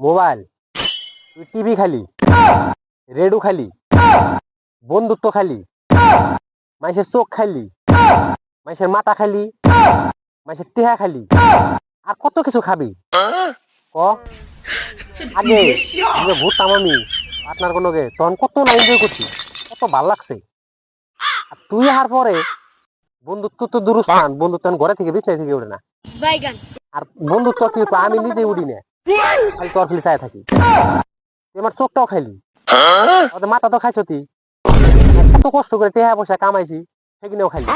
Mobile তুই TV খালি রেডু খালি বন্ধুত্ব খালি মানুষের চোখ খালি মানুষের মাথা খালি মানুষের টেহা খালি আর কত কিছু খাবি? ক? আগে ভূততাম আমি আপনার কোনো গে তখন কত না এনজয় করছি কত ভালো লাগছে। আর তুই আসার পরে বন্ধুত্ব তো দূরস্থান বন্ধুত্ব ঘরে থেকে বিছনায় থেকে উঠে না। আর বন্ধুত্ব কি? আমি নিজে উঠি না। খালি তোর ফিলি চাই থাকি। তুই আমার চোখটাও খাইলি। ওদের মাথা তো খাইছ তুই। কত কষ্ট করে টেহা পয়সা কামাইছি সেখানেও খাইলি।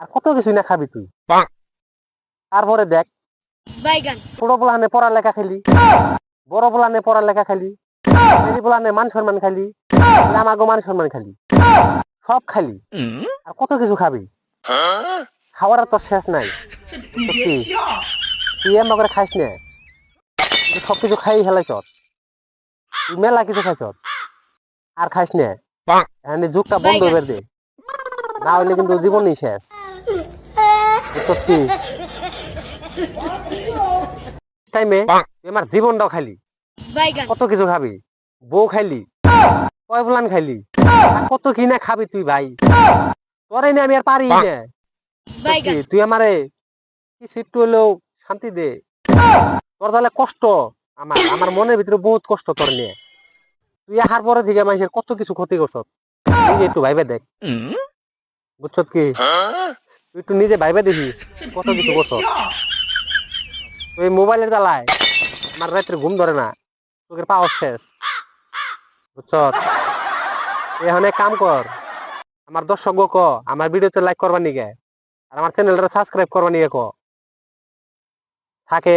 আর কত কিছু না খাবি তুই। তারপরে দেখ ছোট পোলানে পড়ালেখা খালি বড় পোলানে পড়ালেখা খালি ছেলে পোলানে মান সম্মান খালি আমাগো মান সম্মান খালি সব খালি আর কত কিছু খাবি? খাওয়ার তোর শেষ নাই। তুই এমন করে খাইস না। সব কিছু খাই হেলাইছ তুই মেলা কিছু খাই খাইছ? আর খাইস না। এখানে যুগটা বন্ধ। করে দে। না হইলে কিন্তু জীবনই শেষ। সত্যি টাইমে আমার জীবনটাও খালি কত কিছু খাবি? বউ খাইলি। কয় খাইলি? কত কি না খাবি তুই ভাই? তোরে না আমি আর পারি না। তুই আমারে একটু হলেও শান্তি দে। তোর তাহলে কষ্ট আমার আমার মনের ভিতরে বহুত কষ্ট তোর নিয়ে। তুই আহার পরে থেকে মানুষের কত কিছু ক্ষতি করছ। তুই একটু ভাইবে দেখ। বুঝছ কি? তুই একটু নিজে ভাইবে দেখিস কত কিছু করছ। তুই মোবাইলের জ্বালায় আমার রাত্রে ঘুম ধরে না, তোকে পাওয়ার শেষ। বুঝছ এখানে কাম কর, আমার দর্শক ক, আমার ভিডিওতে লাইক করবার নিগে, আর আমার চ্যানেলটা সাবস্ক্রাইব করবার নিগে ক। থাকে